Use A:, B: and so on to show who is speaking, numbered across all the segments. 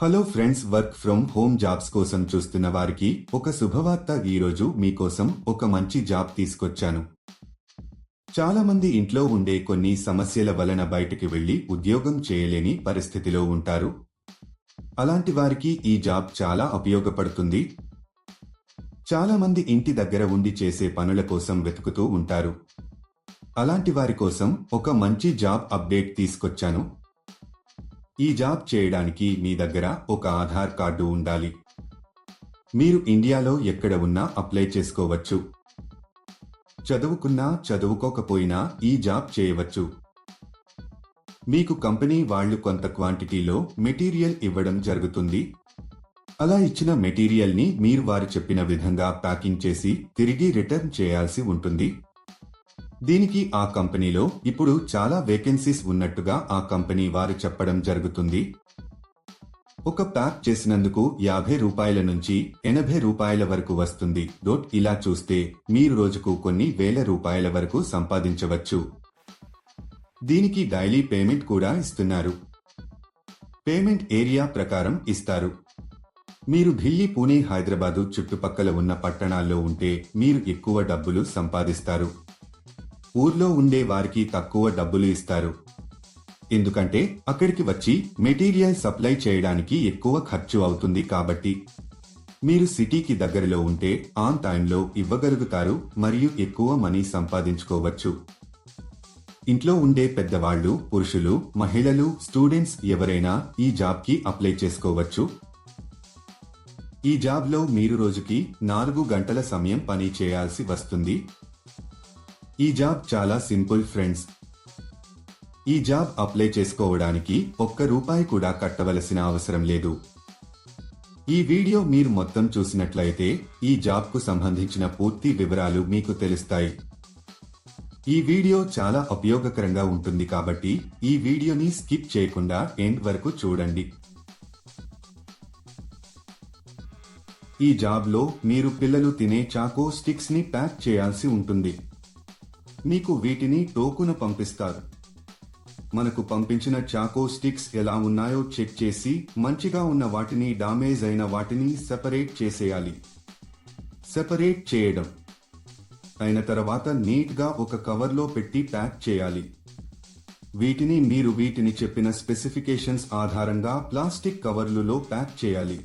A: Hello friends work from home jobs కోసం చూస్తున్న వారికి ఒక శుభవార్త ఈరోజు మీకోసం ఒక మంచి జాబ్ తీసుకొచ్చాను. చాలా మంది ఇంట్లో ఉండే కొన్ని సమస్యల వలన బయటికి వెళ్ళి ఉద్యోగం చేయలేని పరిస్థితిలో ఉంటారు. అలాంటి వారికి ఈ జాబ్ చాలా ఉపయోగపడుతుంది. చాలా మంది ఇంటి దగ్గర ఉండి చేసే పనుల కోసం వెతుకుతూ ఉంటారు. అలాంటి వారి కోసం ఒక మంచి జాబ్ అప్డేట్ తీసుకొచ్చాను. ఈ జాబ్ చేయడానికి మీ దగ్గర ఒక ఆధార్ కార్డు ఉండాలి. మీరు ఇండియాలో ఎక్కడ ఉన్నా అప్లై చేసుకోవచ్చు. చదువుకున్నా చదువుకోకపోయినా ఈ జాబ్ చేయవచ్చు. మీకు కంపెనీ వాళ్ళు కొంత క్వాంటిటీలో మెటీరియల్ ఇవ్వడం జరుగుతుంది. అలా ఇచ్చిన మెటీరియల్ని మీరు వారు చెప్పిన విధంగా ప్యాకింగ్ చేసి తిరిగి రిటర్న్ చేయాల్సి ఉంటుంది. దీనికి ఆ కంపెనీలో ఇప్పుడు చాలా వేకెన్సీస్ ఉన్నట్టుగా ఆ కంపెనీ వారు చెప్పడం జరుగుతుంది. ఒక ప్యాక్ చేసినందుకు యాభై రూపాయల నుంచి ఎనభై రూపాయల వరకు వస్తుంది. డోట్ ఇలా చూస్తే మీరు రోజుకు కొన్ని వేల రూపాయల వరకు సంపాదించవచ్చు. దీనికి డైలీ పేమెంట్ కూడా ఇస్తున్నారు. పేమెంట్ ఏరియా ప్రకారం ఇస్తారు. మీరు ఢిల్లీ పూణే హైదరాబాదు చుట్టుపక్కల ఉన్న పట్టణాల్లో ఉంటే మీరు ఎక్కువ డబ్బులు సంపాదిస్తారు. ఊర్లో ఉండే వారికి తక్కువ డబ్బులు ఇస్తారు. ఎందుకంటే అక్కడికి వచ్చి మెటీరియల్ సప్లై చేయడానికి ఎక్కువ ఖర్చు అవుతుంది కాబట్టి. మీరు సిటీకి దగ్గరలో ఉంటే ఆన్ టైంలో ఇవ్వగలుగుతారు మరియు ఎక్కువ మనీ సంపాదించుకోవచ్చు. ఇంట్లో ఉండే పెద్దవాళ్ళు పురుషులు మహిళలు స్టూడెంట్స్ ఎవరైనా ఈ జాబ్కి అప్లై చేసుకోవచ్చు. ఈ జాబ్లో మీరు రోజుకి నాలుగు గంటల సమయం పని చేయాల్సి వస్తుంది. ఈ జాబ్ చాలా సింపుల్ ఫ్రెండ్స్. ఈ జాబ్ అప్లై చేసుకోవడానికి ఒక్క రూపాయి కూడా కట్టవలసిన అవసరం లేదు. ఈ వీడియో మీరు మొత్తం చూసినట్లయితే ఈ జాబ్కు సంబంధించిన పూర్తి వివరాలు మీకు తెలుస్తాయి. ఈ వీడియో చాలా ఉపయోగకరంగా ఉంటుంది కాబట్టి ఈ వీడియోని స్కిప్ చేయకుండా ఎండ్ వరకు చూడండి. ఈ జాబ్లో మీరు పిల్లలు తినే చాకో స్టిక్స్ని ప్యాక్ చేయాల్సి ఉంటుంది. మీకు వీటిని టోకున పంపిస్తారు. మనకు పంపించిన చాకో స్టిక్స్ ఎలా ఉన్నాయో చెక్ చేసి మంచిగా ఉన్న వాటిని డామేజ్ అయిన వాటిని సెపరేట్ చేసేయాలి. సెపరేట్ చేయడం. అయిన తర్వాత నీట్గా ఒక కవర్లో పెట్టి ప్యాక్ చేయాలి. వీటిని మీరు వీటిని చెప్పిన స్పెసిఫికేషన్స్ ఆధారంగా ప్లాస్టిక్ కవర్లులో ప్యాక్ చేయాలి.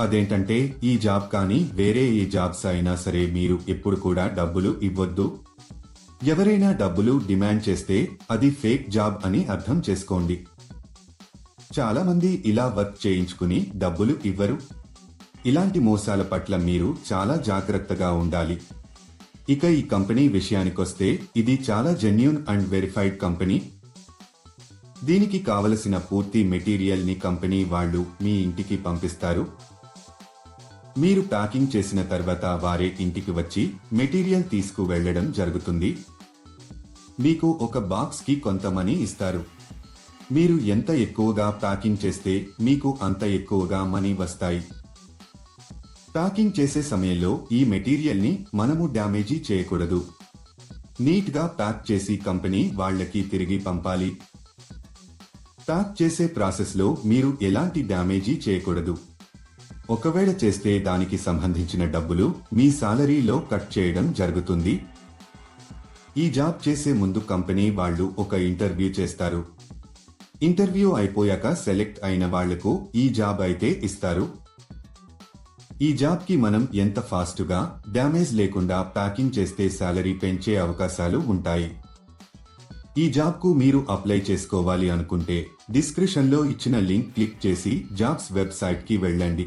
A: అదేంటంటే ఈ జాబ్ కానీ వేరే ఏ జాబ్స్ అయినా సరే మీరు ఎప్పుడు కూడా డబ్బులు ఇవ్వొద్దు. ఎవరైనా డబ్బులు డిమాండ్ చేస్తే అది ఫేక్ జాబ్ అని అర్థం చేసుకోండి. చాలా మంది ఇలా వర్క్ చేయించుకుని డబ్బులు ఇవ్వరు. ఇలాంటి మోసాల పట్ల మీరు చాలా జాగ్రత్తగా ఉండాలి. ఇక ఈ కంపెనీ విషయానికొస్తే ఇది చాలా జెన్యున్ అండ్ వెరిఫైడ్ కంపెనీ. దీనికి కావలసిన పూర్తి మెటీరియల్ని కంపెనీ వాళ్ళు మీ ఇంటికి పంపిస్తారు. మీరు ప్యాకింగ్ చేసిన తర్వాత వారే ఇంటికి వచ్చి మెటీరియల్ తీసుకు వెళ్ళడం జరుగుతుంది. మీకు ఒక బాక్స్కి కొంత మనీ ఇస్తారు. మీరు ఎంత ఎక్కువగా ప్యాకింగ్ చేస్తే మీకు అంత ఎక్కువగా మనీ వస్తాయి. ప్యాకింగ్ చేసే సమయంలో ఈ మెటీరియల్ని మనము డ్యామేజీ చేయకూడదు. నీట్గా ప్యాక్ చేసి కంపెనీ వాళ్ళకి తిరిగి పంపాలి. ప్యాక్ చేసే ప్రాసెస్లో మీరు ఎలాంటి డ్యామేజీ చేయకూడదు. ఒకవేళ చేస్తే దానికి సంబంధించిన డబ్బులు మీ సాలరీలో కట్ చేయడం జరుగుతుంది. ఈ జాబ్ చేసే ముందు కంపెనీ వాళ్ళు ఒక ఇంటర్వ్యూ చేస్తారు. ఇంటర్వ్యూ అయిపోయాక సెలెక్ట్ అయిన వాళ్ళకు ఈ జాబ్ అయితే ఇస్తారు. ఈ జాబ్కి మనం ఎంత ఫాస్ట్గా డ్యామేజ్ లేకుండా ప్యాకింగ్ చేస్తే శాలరీ పెంచే అవకాశాలు ఉంటాయి. ఈ జాబ్కు మీరు అప్లై చేసుకోవాలి అనుకుంటే డిస్క్రిప్షన్లో ఇచ్చిన లింక్ క్లిక్ చేసి జాబ్స్ వెబ్సైట్కి వెళ్ళండి.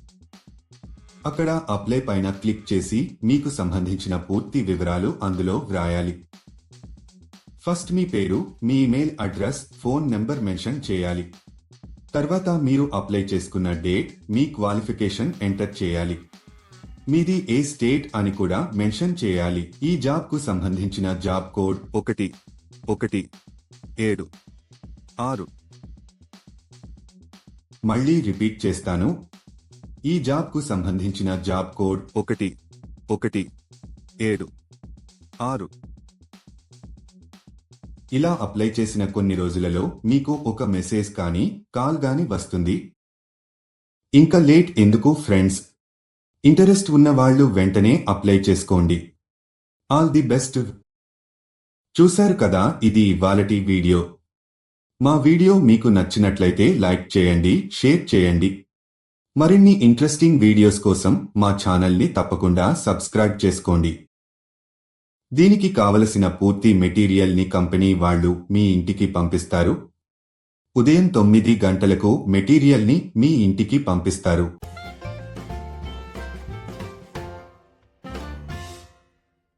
A: అక్కడ అప్లై పైన క్లిక్ చేసి మీకు సంబంధించిన పూర్తి వివరాలు అందులో వ్రాయాలి. ఫస్ట్ మీ పేరు మీ email address phone number mention చేయాలి. తర్వాత మీరు అప్లై చేసుకున్న డేట్ మీ క్వాలిఫికేషన్ ఎంటర్ చేయాలి. మీది ఏ స్టేట్ అని కూడా మెన్షన్ చేయాలి. ఈ జాబ్కు సంబంధించిన జాబ్ కోడ్ ఒకటి ఒకటి ఏడు ఆరు. మళ్ళీ రిపీట్ చేస్తాను. ఈ జాబ్కు సంబంధించిన జాబ్ కోడ్ ఒకటి ఒకటి ఏడు ఆరు. ఇలా అప్లై చేసిన కొన్ని రోజులలో మీకు ఒక మెసేజ్ కానీ కాల్ గాని వస్తుంది. ఇంకా లేట్ ఎందుకు ఫ్రెండ్స్? ఇంటరెస్ట్ ఉన్న వాళ్ళు వెంటనే అప్లై చేసుకోండి. All the best. చూశారు కదా ఇది ఇవాళటి వీడియో. మా వీడియో మీకు నచ్చినట్లయితే లైక్ చేయండి షేర్ చేయండి. మరిన్ని ఇంట్రెస్టింగ్ వీడియోస్ కోసం మా ఛానల్ని తప్పకుండా సబ్స్క్రైబ్ చేసుకోండి. దీనికి కావలసిన పూర్తి మెటీరియల్ని కంపెనీ వాళ్ళు మీ ఇంటికి పంపిస్తారు. ఉదయం తొమ్మిది గంటలకు మెటీరియల్ని మీ ఇంటికి పంపిస్తారు.